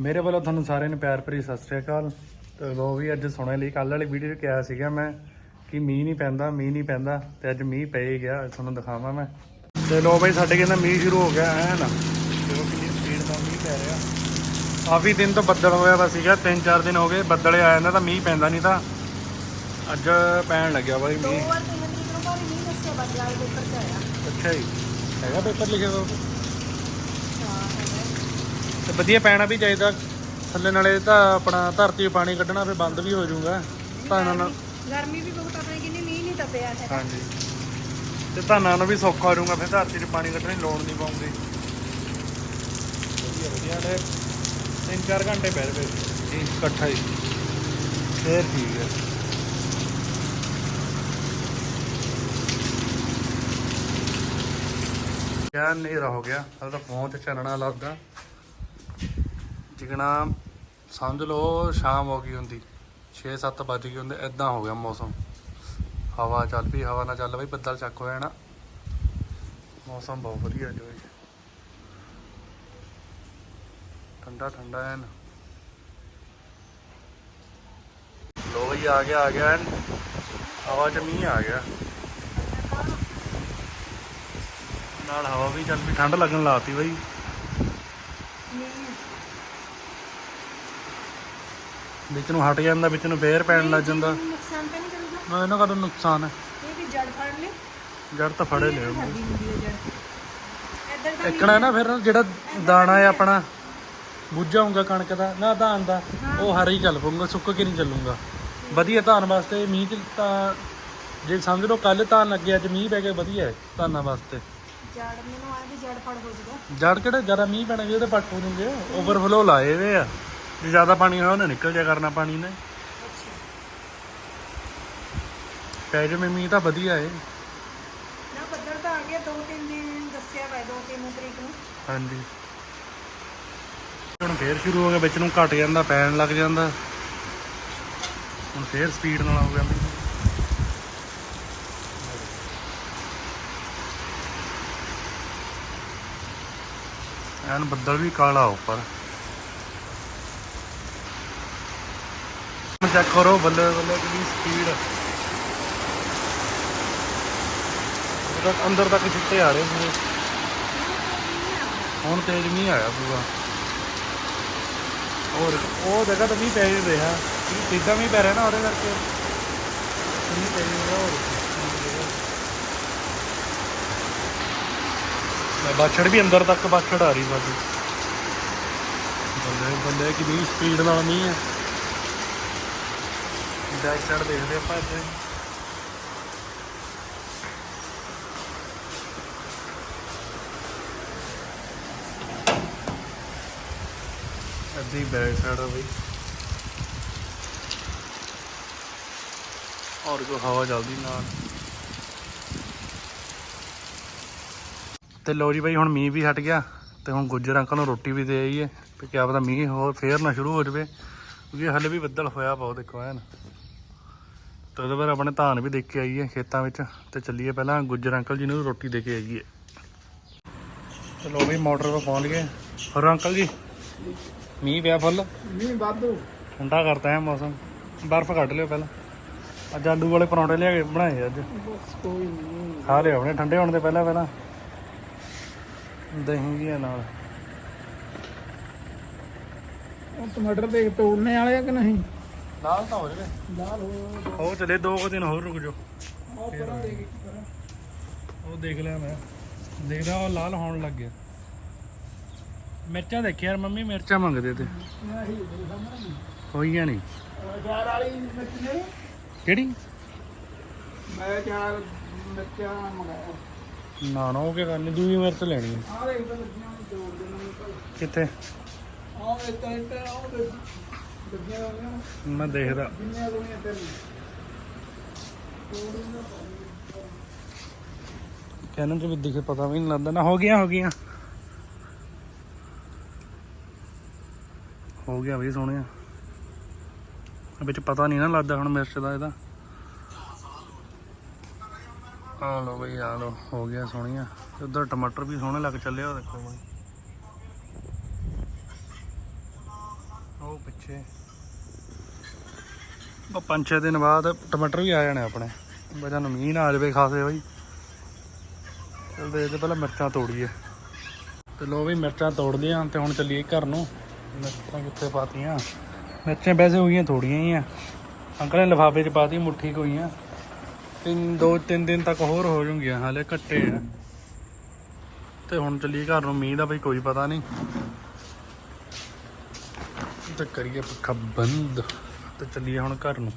ਮੇਰੇ ਵੱਲੋਂ ਤੁਹਾਨੂੰ ਸਾਰਿਆਂ ਨੂੰ ਪਿਆਰ ਭਰੀ ਸਤਿ ਸ੍ਰੀ ਅਕਾਲ। ਤੇ ਲੋ ਵੀ ਅੱਜ ਸੁਣਨ ਲਈ ਕੱਲ ਵਾਲੀ ਵੀਡੀਓ ਕਿਹਾ ਸੀਗਾ ਮੈਂ ਕਿ ਮੀਂਹ ਨਹੀਂ ਪੈਂਦਾ ਮੀਂਹ ਨਹੀਂ ਪੈਂਦਾ ਤੇ ਅੱਜ ਮੀਂਹ ਪੈ ਹੀ ਗਿਆ ਤੁਹਾਨੂੰ ਦਿਖਾਵਾਂ ਮੈਂ। ਤੇ ਲੋ ਬਈ ਸਾਡੇ ਕਹਿੰਦਾ ਮੀਂਹ ਸ਼ੁਰੂ ਹੋ ਗਿਆ ਐ ਨਾ ਦੇਖੋ ਕਿੰਨੀ ਸਪੀਡ ਨਾਲ ਮੀਂਹ ਪੈ ਰਿਹਾ। ਕਾਫੀ ਦਿਨ ਤੋਂ ਬੱਦਲ ਹੋਇਆ ਵਾ ਸੀਗਾ 3-4 ਦਿਨ ਹੋ ਗਏ ਬੱਦਲ ਆਇਆ ਜਾਂਦਾ ਤਾਂ ਮੀਂਹ ਪੈਂਦਾ ਨਹੀਂ ਤਾਂ। ਅੱਜ ਪੈਣ ਲੱਗਿਆ ਬਾਈ ਮੀਂਹ। ਅੱਛਾ ਜੀ। ਹੈਗਾ ਪੇਪਰ ਲਿਖਿਆ ਹੋਇਆ ਹਾਂ ਤੇ ਵਧੀਆ ਪੈਣਾ ਵੀ ਚਾਹੀਦਾ ਥੱਲੇ ਨਾਲੇ ਤਾਂ ਆਪਣਾ ਧਰਤੀ ਪਾਣੀ ਕੱਢਣਾ ਫਿਰ ਬੰਦ ਵੀ ਹੋ ਜਾਊਗਾ। ਧਾਨਾਂ ਨਾਲ ਗਰਮੀ ਵੀ ਬਹੁਤ ਆਪਣੇ ਕਿੰਨੀ ਮੀਂਹ ਨਹੀਂ ਤਪਿਆ ਹੈ। ਹਾਂਜੀ। ਤੇ ਧਾਨਾਂ ਨੂੰ ਵੀ ਸੌਖਾ ਹੋ ਜਾਊਗਾ ਫਿਰ ਧਰਤੀ 'ਚ ਪਾਣੀ ਕੱਢਣ ਦੀ ਲੋੜ ਨਹੀਂ ਪਊਗੀ। ਵਧੀਆ ਵਧੀਆ ਨੇ ਤਿੰਨ ਚਾਰ ਘੰਟੇ ਪੈ ਰਵੇ ਜੀ ਇਕੱਠਾ ਹੀ। ਫੇਰ ਠੀਕ ਹੈ। ਕਿਆ ਹਨੇਰਾ ਹੋ ਗਿਆ। ਹਲ ਤਾਂ ਤੇ ਚੱਲਣਾ ਲੱਗਦਾ। ਜਿਗਣਾ ਸਮਝ ਲਓ ਸ਼ਾਮ ਹੋ ਗਈ ਹੁੰਦੀ 6-7 ਵੱਜ ਗਏ ਹੁੰਦੇ ਐਦਾਂ ਹੋ ਗਿਆ ਮੌਸਮ। ਹਵਾ ਚੱਲ ਪਈ, ਹਵਾ ਨਾਲ ਚੱਲ ਬਈ, ਬੱਦਲ ਚੱਕ ਹੋ ਜਾਣਾ ਮੌਸਮ ਬਹੁਤ ਵਧੀਆ ਜੋ ਹੈ ਠੰਡਾ ਠੰਡਾ ਐਨ। ਲੋ ਬਈ, ਆ ਗਿਆ ਆ ਗਿਆ ਐਨ। ਹਵਾ ਚ ਮੀਂਹ ਆ ਗਿਆ। ਨਾਲ ਹਵਾ ਵੀ ਚੱਲ ਪਈ, ਠੰਡ ਲੱਗਣ ਲਾਤੀ ਬਈ ਮੀਂਹ ਵਿੱਚ ਨੂੰ ਹਟ ਜਾਂਦਾ ਵਿੱਚ ਨੂੰ ਫੇਰ ਪੈਣ ਲੱਗ ਜਾਂਦਾ। ਨੁਕਸਾਨ ਤਾਂ ਨਹੀਂ ਕਰੂਗਾ? ਨਾ ਇਹਨਾਂ ਦਾ ਤਾਂ ਨੁਕਸਾਨ ਹੈ। ਇਹ ਵੀ ਜੜ ਫੜ ਲਿਓ ਜੜ ਤਾਂ ਫੜੇ ਲਿਓ ਖਾਦੀ ਹੁੰਦੀ ਹੈ ਜੜ। ਇੱਧਰ ਤਾਂ ਇੱਕਣਾ ਨਾ ਫਿਰ ਜਿਹੜਾ ਦਾਣਾ ਹੈ ਆਪਣਾ ਬੁੱਝਾ ਹੋਊਗਾ ਕਣਕ ਦਾ ਨਾ ਧਾਨ ਦਾ ਉਹ ਹਰੀ ਚੱਲ ਪਊਗਾ ਸੁੱਕ ਕੇ ਨਹੀਂ ਚੱਲੂਗਾ। ਵਧੀਆ ਧਾਨ ਵਾਸਤੇ ਮੀਂਹ ਚ ਤਾਂ ਜੇ ਸਮਝ ਲਓ ਕੱਲ ਧਾਨ ਲੱਗੇ ਅੱਜ ਮੀਂਹ ਪੈ ਗਿਆ ਵਧੀਆ ਹੈ ਧਾਨਾਂ ਵਾਸਤੇ। ਜੜ ਮੈਨੂੰ ਆਏ ਵੀ ਜੜ ਫੜ ਹੋ ਜਾਊਗਾ। ਜੜ ਕਿਹੜਾ ਜ਼ਿਆਦਾ ਮੀਂਹ ਪੈਣਾ ਜਿਹਦੇ ਪੱਟ ਹੋ ਜੂਗੇ ਓਵਰਫਲੋ ਲਾਏ ਵੇ ਆ। ਜੇ ਜ਼ਿਆਦਾ ਪਾਣੀ ਹੋਇਆ ਉਹਨੇ ਨਿਕਲ ਜਾ ਕਰਨਾ ਪਾਣੀ ਨੇ। ਪੈ ਜਾਵੇ ਮੀਂਹ ਤਾਂ ਵਧੀਆ ਹੈ ਨਾ ਬੱਦਲ ਤਾਂ ਆ ਗਿਆ ਦੋ ਤਿੰਨ ਦਿਨ ਦੱਸਿਆ ਵਾ ਦੋ ਤਿੰਨ ਤਰੀਕ ਨੂੰ। ਹਾਂਜੀ। ਹੁਣ ਫੇਰ ਸ਼ੁਰੂ ਹੋ ਗਿਆ ਵਿੱਚ ਨੂੰ ਘਟ ਜਾਂਦਾ ਪੈਣ ਲੱਗ ਜਾਂਦਾ। ਹੁਣ ਫੇਰ ਸਪੀਡ ਨਾਲ ਹੋ ਗਿਆ ਮੀਂਹ। ਐਨ ਬੱਦਲ ਵੀ ਕਾਲਾ ਉੱਪਰ। ਚੈੱਕ ਕਰੋ ਬੱਲੇ ਬੱਲੇ ਕਿੰਨੀ ਸਪੀਡ ਅੰਦਰ ਤੱਕ ਛਿੱਟੇ ਆ ਰਹੇ ਪੂਰੇ। ਹੁਣ ਤੇਜ਼ ਨਹੀਂ ਆਇਆ ਪੂਰਾ। ਹੋਰ ਉਹ ਜਗ੍ਹਾ ਤਾਂ ਮੀਂਹ ਪੈ ਹੀ ਰਿਹਾ। ਸਿੱਧਾ ਵੀ ਪੈ ਰਿਹਾ ਨਾ ਉਹਦੇ ਕਰਕੇ। ਮੀਂਹ ਪੈ ਰਿਹਾ ਹੋਰ। ਮੈਂ ਬਾਛੜ ਵੀ ਅੰਦਰ ਤੱਕ ਬਾਛੜ ਆ ਰਹੀ ਬਾਜੀ। ਬੰਦੇ ਬੰਦੇ ਕਿੰਨੀ ਸਪੀਡ ਨਾਲ ਨਹੀਂ ਹੈ ਬੈਕ ਸਾਈਡ ਦੇਖਦੇ ਆਪਾਂ ਇੱਥੇ। ਅੱਧੀ ਬੈਕ ਸਾਈਡ ਆ ਬਈ। ਔਰ ਕੋ ਹਵਾ ਚੱਲਦੀ ਨਾਲ। ਤੇ ਲੋ ਜੀ ਬਈ, ਹੁਣ ਮੀਂਹ ਵੀ ਹਟ ਗਿਆ ਤੇ ਹੁਣ ਗੁੱਜਰ ਅੰਕਲ ਨੂੰ ਰੋਟੀ ਵੀ ਦੇ ਆਈਏ। ਤੇ ਕਿਆ ਪਤਾ ਮੀਂਹ ਹੋਰ ਫੇਰ ਨਾ ਸ਼ੁਰੂ ਹੋ ਜਾਵੇ। ਕਿਉਂਕਿ ਹਲੇ ਵੀ ਬੱਦਲ ਹੋਇਆ ਬਹੁਤ ਦੇਖੋ ਐਨ। ਤੇ ਉਹਦੇ ਬਾਅਦ ਆਪਣੇ ਧਾਨ ਵੀ ਦੇਖ ਕੇ ਆਈਏ ਖੇਤਾਂ ਵਿੱਚ ਤੇ ਚੱਲੀਏ ਪਹਿਲਾਂ ਗੁੱਜਰ ਅੰਕਲ ਜੀ ਨੂੰ ਰੋਟੀ ਦੇ ਕੇ ਆਈਏ। ਤੇ ਲੋ ਬਈ ਮੋਟਰ 'ਤੇ ਪਹੁੰਚ ਗਏ। ਹੋਰ ਅੰਕਲ ਜੀ? ਮੀਂਹ ਪਿਆ ਫੁੱਲ? ਮੀਂਹ ਵਾਧੂ। ਠੰਡਾ ਕਰਤਾ ਹੈ ਮੌਸਮ। ਬਰਫ਼ ਕੱਢ ਲਿਓ ਪਹਿਲਾਂ। ਅੱਜ ਆਲੂ ਵਾਲੇ ਪਰੌਂਠੇ ਲਿਆ ਕੇ ਬਣਾਏ ਅੱਜ। ਬਸ ਕੋਈ ਨਹੀਂ। ਖਾ ਲਿਓ ਆਪਣੇ ਠੰਡੇ ਹੋਣ ਦੇ ਪਹਿਲਾਂ ਪਹਿਲਾਂ। ਦਹੀਂ ਜੀ ਨਾਲ। ਉਹ ਟਮਾਟਰ ਦੇ ਤੋੜਨੇ ਵਾਲੇ ਆ ਕਿ ਨਹੀਂ? ਨਾਲ ਤਾਂ ਹੋ ਜਵੇ। ਲਾਲ ਹੋ ਉਹ ਚਲੇ ਦੋ ਕੁ ਦਿਨ ਹੋਰ ਰੁਕ ਜਾਓ। ਉਹ ਪਰਾਂ ਦੇ ਕੇ ਪਰਾਂ। ਉਹ ਦੇਖ ਲਿਆ ਮੈਂ। ਦੇਖਦਾ ਉਹ ਲਾਲ ਹੋਣ ਲੱਗ ਗਿਆ। ਮਿਰਚਾਂ ਦੇਖਿਆ ਯਾਰ ਮੰਮੀ ਮਿਰਚਾਂ ਮੰਗਦੇ ਤੇ। ਹੀ। ਹੋਈਆਂ ਨਹੀਂ। ਚਾਰ ਵਾਲੀ ਮਿਰਚ ਨੇ ਕਿਹੜੀ? ਮੈਂ ਚਾਰ ਮਿਰਚਾਂ ਮੰਗਾਇਆ। ਨਾ ਨਾ ਉਹ ਕੀ ਕਰਨੀ ਦੂਜੀ ਮਿਰਚ ਲੈਣੀ ਹੈ ਆਹ ਦੇਖ ਤਾਂ ਲੱਗੀਆਂ ਤੋੜ ਦੇਣਾ ਕਿੱਥੇ? ਆਹ ਇਹ ਤਾਂ ਇਹ ਤਾਂ ਮੈਂ ਦੇਖਦਾ। ਚ ਵੀ ਦਿਖੇ ਪਤਾ ਵੀ ਨਹੀਂ ਲੱਗਦਾ। ਨਾ ਹੋ ਗਈਆਂ ਹੋ ਗਈਆਂ। ਹੋ ਗਿਆ ਵੀ ਸੋਹਣਿਆ। ਵਿੱਚ ਪਤਾ ਨਹੀਂ ਨਾ ਲੱਗਦਾ ਹੁਣ ਮਿਰਚ ਦਾ ਇਹਦਾ। ਆ ਲੋ ਬਈ ਆ ਲੋ ਹੋ ਗਿਆ ਸੋਹਣੀਆਂ। ਤੇ ਉਧਰ ਟਮਾਟਰ ਵੀ ਸੋਹਣੇ ਲੱਗ ਚੱਲੇ ਆ ਦੇਖੋ ਬਈ। ਉਹ ਪਿੱਛੇ। ਉਹ ਪੰਜ ਛੇ ਦਿਨ ਬਾਅਦ ਟਮਾਟਰ ਵੀ ਆ ਜਾਣੇ ਆਪਣੇ। ਵਜ੍ਹਾ ਨੂੰ ਮੀਂਹ ਨਾ ਆ ਜਾਵੇ ਖਾਸੇ ਬਈ। ਚਲ ਦੇਖਦੇ ਪਹਿਲਾਂ ਮਿਰਚਾਂ ਤੋੜੀਏ। ਤੇ ਲੋ ਵੀ ਮਿਰਚਾਂ ਤੋੜ ਲਈਆਂ ਤੇ ਹੁਣ ਚੱਲੀਏ ਘਰ ਨੂੰ। ਮਿਰਚਾਂ ਕਿੱਥੇ ਪਾਤੀਆਂ? ਮਿਰਚਾਂ ਵੈਸੇ ਹੋਈਆਂ ਥੋੜੀਆਂ ਹੀ ਆ। ਅੰਕਲ ਨੇ ਲਿਫਾਫੇ 'ਚ ਪਾਤੀ, ਮੁੱਠੀ ਕੋਈਆਂ ਤਿੰਨ, ਦੋ, ਤਿੰਨ ਦਿਨ ਤੱਕ ਹੋਰ ਹੋ ਜਾਣਗੀਆਂ ਹਾਲੇ ਘੱਟੇ ਆ। ਤੇ ਹੁਣ ਚੱਲੀਏ ਘਰ ਨੂੰ, ਮੀਂਹ ਦਾ ਬਈ ਕੋਈ ਪਤਾ ਨਹੀਂ। ਤੇ ਕਰੀਏ ਪੱਖਾ ਬੰਦ ਤੇ ਚੱਲੀਏ ਹੁਣ ਘਰ ਨੂੰ।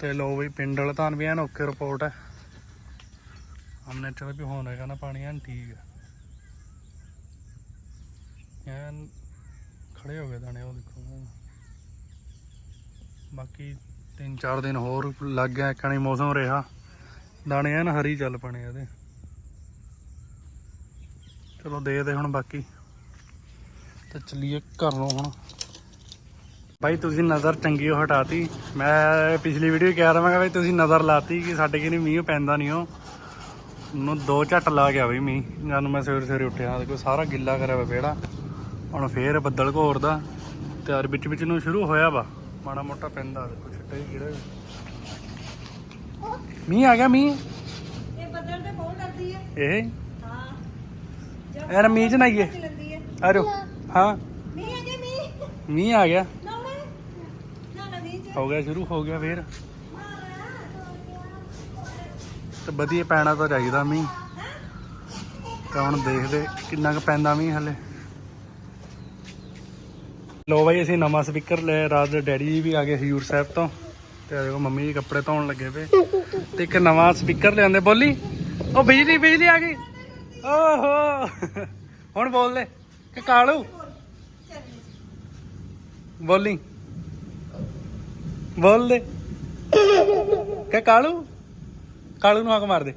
ਤੇ ਲੋ ਬਈ, ਪਿੰਡ ਵਾਲਾ ਤਾਂ ਵੀ ਐਨ ਓਕੇ ਰਿਪੋਰਟ ਹੈ ਹਮਨੇ ਚਲ ਵੀ ਹੋਣ ਹੈਗਾ ਨਾ ਪਾਣੀ, ਐਨ ਠੀਕ ਹੈ ਐਨ ਖੜੇ ਹੋ ਗਏ ਦਾਣੇ, ਉਹ ਦੇਖੋ। ਬਾਕੀ ਤਿੰਨ ਚਾਰ ਦਿਨ ਹੋਰ ਲੱਗ ਗਿਆ ਕਣੀ ਮੌਸਮ ਰਿਹਾ। ਦਾਣੇ ਐਨ ਹਰੀ ਚੱਲ ਪਣੇ ਇਹਦੇ। ਚਲੋ ਦੇਖਦੇ ਹੁਣ ਬਾਕੀ। ਤੇ ਚੱਲੀਏ ਘਰ ਨੂੰ ਹੁਣ। ਭਾਈ ਤੁਸੀਂ ਨਜ਼ਰ ਚੰਗੀ ਉਹ ਹਟਾਤੀ। ਮੈਂ ਪਿਛਲੀ ਵੀਡੀਓ ਕਹਿ ਰਿਹਾ ਮੈਂ ਬਈ ਤੁਸੀਂ ਨਜ਼ਰ ਲਾਤੀ ਕਿ ਸਾਡੇ ਕਿ ਨਹੀਂ ਮੀਂਹ ਪੈਂਦਾ ਨਹੀਂ ਉਹ। ਨੂੰ ਦੋ ਝੱਟ ਲਾ ਗਿਆ ਬਈ ਮੀਂਹ। ਜਦ ਨੂੰ ਮੈਂ ਸਵੇਰੇ ਸਵੇਰੇ ਉੱਠਿਆ ਦੇਖੋ ਸਾਰਾ ਗਿੱਲਾ ਕਰਿਆ ਵਾ ਵਿਹੜਾ। ਹੁਣ ਫੇਰ ਬੱਦਲ ਘੋਰਦਾ। ਤੇ ਯਾਰ ਵਿੱਚ ਵਿੱਚ ਨੂੰ ਸ਼ੁਰੂ ਹੋਇਆ ਵਾ। ਮਾੜਾ ਮੋਟਾ ਪੈਂਦਾ ਦੇਖੋ ਛਿੱਟੇ ਕਿਹੜੇ। ਮੀਂਹ ਆ ਗਿਆ ਮੀਂਹ? ਇਹ ਬੱਦਲ ਤੇ ਬਹੁਤ ਡਰਦੀ ਹੈ ਇਹ? ਹਾਂ। ਯਾਰ ਮੀਂਹ ਚ ਲੈਂਦੀ ਹੈ ਆਜੋ ਹਾਂ। ਮੀਂਹ ਆ ਗਿਆ ਮੀਂਹ। ਮੀਂਹ ਆ ਗਿਆ ਲਾਉਣਾ ਹੈ? ਨਾ ਨਾ ਮੀਂਹ ਚ ਹੋ ਗਿਆ, ਸ਼ੁਰੂ ਹੋ ਗਿਆ ਫੇਰ। ਤੇ ਵਧੀਆ ਪੈਣਾ ਤਾਂ ਚਾਹੀਦਾ ਮੀਂਹ। ਤਾਂ ਹੁਣ ਦੇਖਦੇ ਕਿੰਨਾ ਕੁ ਪੈਂਦਾ ਮੀਂਹ ਹਲੇ। ਲੋ ਬਾਈ, ਅਸੀਂ ਨਵਾਂ ਸਪੀਕਰ ਲੈ ਰਾਤ ਦੇ ਡੈਡੀ ਜੀ ਵੀ ਆ ਗਏ ਹਜੂਰ ਸਾਹਿਬ ਤੋਂ। ਤੇ ਦੇਖੋ ਮੰਮੀ ਜੀ ਕੱਪੜੇ ਧੋਣ ਲੱਗੇ ਪਏ। ਤੇ ਇੱਕ ਨਵਾਂ ਸਪੀਕਰ ਲਿਆਂਦੇ, ਬੋਲੀ? ਉਹ ਬਿਜਲੀ ਬਿਜਲੀ ਆ ਗਈ। ਓਹੋ। ਹੁਣ ਬੋਲ ਦੇ, ਕਿ ਕਾਲੂ? ਬੋਲੀ। ਬੋਲ ਦੇ। ਕਿ ਕਾਲੂ। ਕਾਲੂ ਨੂੰ ਹੱਕ ਮਾਰ ਦੇ।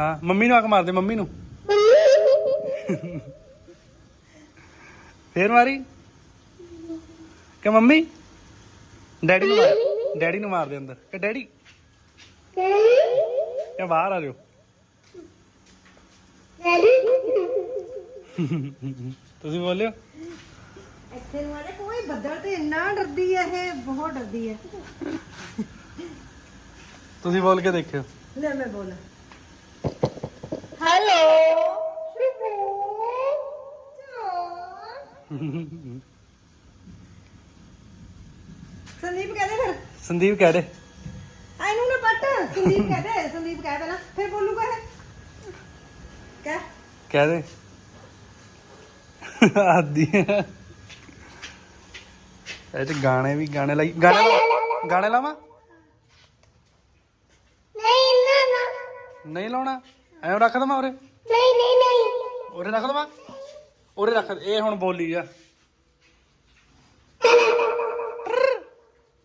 ਹਾਂ ਮੰਮੀ ਨੂੰ ਹੱਕ ਮਾਰ ਦੇ ਮੰਮੀ ਨੂੰ। ਫੇਰ ਮਾਰੀ। ਕਿ ਮੰਮੀ ਡੈਡੀ ਨੂੰ ਮਾਰ। ਡੈਡੀ ਨੂੰ ਮਾਰ ਦੇ ਅੰਦਰ। ਕਿ ਡੈਡੀ। ਕਿ ਬਾਹਰ ਆ ਜਾਓ। ਤੁਸੀਂ ਬੋਲਿਓ। ਇੱਥੇ ਨੂੰ ਆਲੇ ਕੋਈ ਬੱਦਲ ਤੇ ਇੰਨਾ ਡਰਦੀ ਹੈ ਇਹ ਬਹੁਤ ਡਰਦੀ ਹੈ ਤੁਸੀਂ ਬੋਲ ਕੇ ਦੇਖਿਓ। ਲੈ ਮੈਂ ਬੋਲਾਂ। ਸੰਦੀਪ ਕਹਦੇ ਫਿਰ। ਸੰਦੀਪ ਕਹਿ ਦੇ। ਆ ਇਹਨੂੰ ਨਾ ਪੱਟ। ਸੰਦੀਪ ਕਹਦੇ ਸੰਦੀਪ ਕਹਿ ਪਹਿਲਾਂ ਫਿਰ ਬੋਲੂਗਾ ਇਹ। ਕਹਿ। ਕਹਿ ਦੇ। ਆਦੀ ਇਹ ਤੇ ਗਾਣੇ ਵੀ ਗਾਣੇ ਲਾਈ ਗਾਣੇ ਲਾ- ਗਾਣੇ ਲਾਵਾਂ ਨਹੀਂ ਲਾਉਣਾ ਐਂ ਰੱਖ ਦਵਾਂ ਉਰੇ ਉਰੇ ਰੱਖ ਦਵਾਂ ਉਰੇ ਰੱਖ ਦੇ। ਇਹ ਹੁਣ ਬੋਲੀ ਆ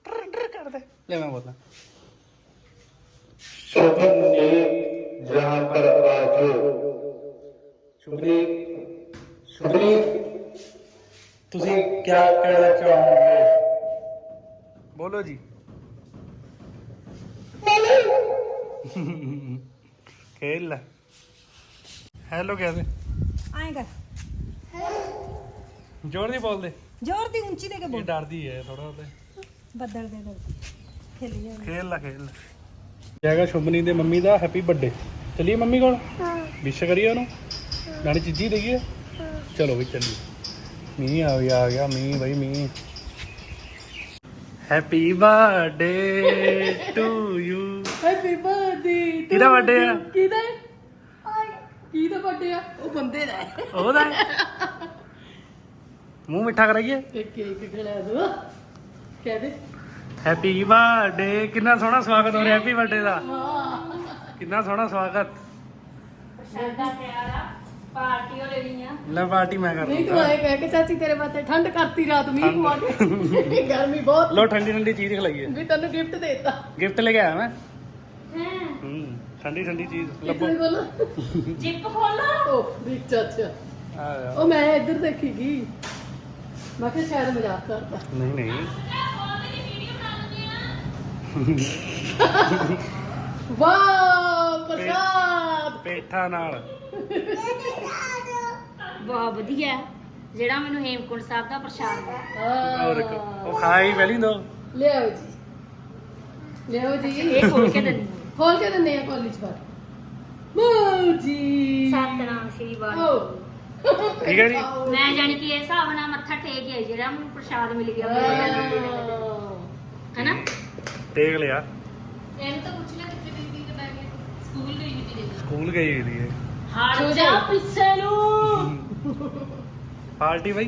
ਕਰ ਦੇ ਲੈ ਮੈਂ ਬੋਲਾਂ जहाँ पर आजो ਸ਼ੁਭਦੀਪ ਸ਼ੁਭਦੀਪ ਤੁਸੀਂ ਕੀ ਕਹਿਣਾ ਚਾਹੋਗੇ ਬੋਲੋ ਜੀ। ਖੇਲ। ਲੈ ਹੈਲੋ ਕਹਿ ਦੇ ਆਏ ਕਰ। ਜ਼ੋਰ ਦੀ ਬੋਲ ਦੇ ਜ਼ੋਰ ਦੀ ਉੱਚੀ ਦੇ ਕੇ ਇਹ ਬੋਲ ਡਰਦੀ ਹੈ ਥੋੜਾ ਉਹਦੇ ਬੱਦਲ ਦੇ ਦੋ ਖੇਲੀ ਜਾਂਦੀ ਖੇਲ ਲੈ ਖੇਲ ਲੈ। ਜੈਗਾ ਸ਼ੁਭਨੀ ਦੇ ਮੰਮੀ ਦਾ ਹੈਪੀ ਬਰਥਡੇ ਚਲਿਏ ਮੰਮੀ ਕੋਲ? ਵਿਸ਼ ਕਰੀਏ ਉਹਨੂੰ? ਨਾਲੇ ਚੀਜ਼ੀ ਦੇਈਏ? ਚਲੋ ਵੀ ਚੱਲੀਏ। ਮੀਂਹ ਆ ਗਿਆ ਆ ਗਿਆ ਮੀਂਹ ਬਈ ਮੀਂਹ। Happy birthday to you happy birthday ਕਿਹਦਾ ਬਰਥਡੇ ਆ? ਕਿਹਦਾ? ਕਿਹਦਾ ਬਰਥਡੇ ਆ? ਉਹ ਬੰਦੇ ਦਾ ਉਹਦਾ ਮੂੰਹ ਮਿੱਠਾ ਕਰਾਈਏ। ਇੱਕ ਕੇਕ ਖਿਲਾ ਦੋ। ਕਹਦੇ ਹੈਪੀ ਬਰਥਡੇ ਕਿੰਨਾ ਸੋਹਣਾ ਸਵਾਗਤ ਹੋ ਰਿਹਾ ਹੈਪੀ ਬਰਥਡੇ ਦਾ। ਕਿੰਨਾ ਸੋਹਣਾ ਸਵਾਗਤ। ਪਾਰਟੀ ਹੋ ਰਹੀ ਆ। ਲੈ ਪਾਰਟੀ ਮੈਂ ਕਰ ਨਹੀਂ ਤੂੰ ਆਏ ਕਹਿ ਕੇ ਚਾਚੀ ਤੇਰੇ ਵਾਸਤੇ ਠੰਡ ਕਰਤੀ ਰਾਤ ਮੀਂਹ ਪਵਾ ਕੇ। ਗਰਮੀ ਬਹੁਤ। ਲੋ ਠੰਡੀ ਠੰਡੀ ਚੀਜ਼ ਖਲਾਈਏ। ਵੀ ਤੈਨੂੰ ਗਿਫਟ ਦੇਤਾ। ਗਿਫਟ ਲੈ ਕੇ ਆਇਆ ਮੈਂ? ਹੂੰ? ਠੰਡੀ ਠੰਡੀ ਚੀਜ਼ ਲੱਭੋ। ਜਿੱਪ ਖੋਲੋ ਉਹ ਵੀ ਚਾਚਾ। ਉਹ ਮੈਂ ਇੱਧਰ ਦੇਖੀਗੀ ਮੈਂ ਕਿਹਾ ਸ਼ਾਇਦ ਮਜ਼ਾਕ ਕਰਦਾ। ਨਹੀਂ ਨਹੀਂ। ਵਾਹ ਪ੍ਰਸਾਦ। ਪੇਠਾ ਨਾਲ। ਬਹੁਤ ਵਧੀਆ। ਜਿਹੜਾ ਮੈਨੂੰ ਹੇਮਕੁੰਟ ਸਾਹਿਬ ਦਾ ਪ੍ਰਸ਼ਾਦ ਹੈ। ਹੋਰ ਕੋ ਉਹ ਖਾਈ ਪਹਿਲੀ ਦੋ? ਲਿਆਓ ਜੀ। ਲਿਆਓ ਜੀ। ਇਹ ਖੋਲ ਕੇ ਦਿੰਦੀ ਖੋਲ ਕੇ ਦਿੰਦੇ ਆ ਕਾਲਜ ਪਰ ਮੋ ਜੀ। ਸਤਨਾਮ ਸ਼੍ਰੀ ਵਾਹਿਗੁਰੂ। ਓ। ਠੀਕ ਹੈ ਜੀ? ਮੈਂ ਜਾਣੀ ਕਿ ਇਸ ਹਿਸਾਬ ਨਾਲ ਮੱਥਾ ਟੇਕ ਗਿਆ ਜਿਹੜਾ ਮੈਨੂੰ ਪ੍ਰਸ਼ਾਦ ਮਿਲ ਗਿਆ ਹੈਨਾ? ਦੇਖ ਲਿਆ। ਇਹਨੂੰ ਤਾਂ ਪੁੱਛ ਲੈ ਕਿੱਥੇ ਸੀ ਕਿ ਮੈਂ ਸਕੂਲ ਗਈ। ਸਕੂਲ ਗਈ ਦੀ ਹੈ ਹਾਰ ਜਾ ਪਿੱਛੇ ਨੂੰ। ਪਾਰਟੀ ਬਾਈ?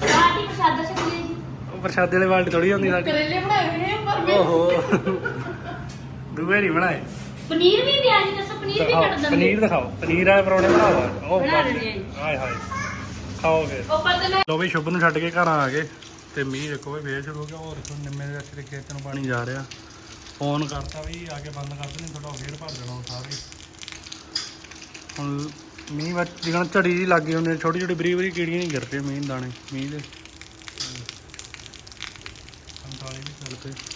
ਪਾਰਟੀ ਪ੍ਰਸ਼ਾਦਾ ਛਕਲੀ ਜੀ ਉਹ ਪ੍ਰਸ਼ਾਦੇ ਵਾਲੀ ਪਾਰਟੀ ਥੋੜੀ ਹੁੰਦੀ ਸਾਡੀ। ਕਰੇਲੇ ਬਣਾਏ ਹੋਏ ਆ ਪਰ ਮੈਂ ਓਹੋ। ਦੂਏ ਨਹੀਂ ਬਣਾਏ। ਪਨੀਰ ਵੀ ਪਿਆ ਜੀ ਦੱਸੋ ਪਨੀਰ ਵੀ ਕੱਟ ਦਿੰਦੇ। ਪਨੀਰ ਦਿਖਾਓ। ਪਨੀਰ ਵਾਲੇ ਪਰੌਂਠੇ ਬਣਾਓ ਉਹ ਬਣਾ ਦਿੰਦੇ ਆ ਜੀ। ਹਾਏ ਹਾਏ। ਖਾਓ ਫਿਰ। ਉੱਪਰ ਤੇ ਮੈਂ ਲੋ ਬਈ ਸ਼ੁਭ ਨੂੰ ਛੱਡ ਕੇ ਘਰਾਂ ਆ ਗਏ। ਤੇ ਮੀਂਹ ਦੇਖੋ ਵੀ ਫੇਰ ਸ਼ੁਰੂ ਹੋ ਗਿਆ। ਹੋਰ ਦੇਖੋ ਨਿੰਮੇ ਦੇ ਰਸਤੇ ਖੇਤ ਨੂੰ ਪਾਣੀ ਜਾ ਰਿਹਾ। ਫੋਨ ਕਰਤਾ ਵੀ ਆ ਕੇ ਬੰਦ ਕਰ ਦੇਣੀ ਤੁਹਾਡਾ ਫੇਰ ਭਰ ਦੇਣਾ ਉਹ ਸਾਰੇ। ਹੁਣ ਮੀਂਹ ਵਿੱਚ ਜਿਗਣ ਝੜੀ ਜੀ ਲੱਗੀ ਹੁੰਦੀ ਛੋਟੀ ਛੋਟੀ ਬਰੀ ਬਰੀ ਕੀੜੀਆਂ ਨਹੀਂ ਗਿਰ ਰਹੀਆਂ ਮੀਂਹ ਦਾਣੇ ਮੀਂਹ ਦੇ। 45 ਵੀ ਚੱਲ ਪਏ।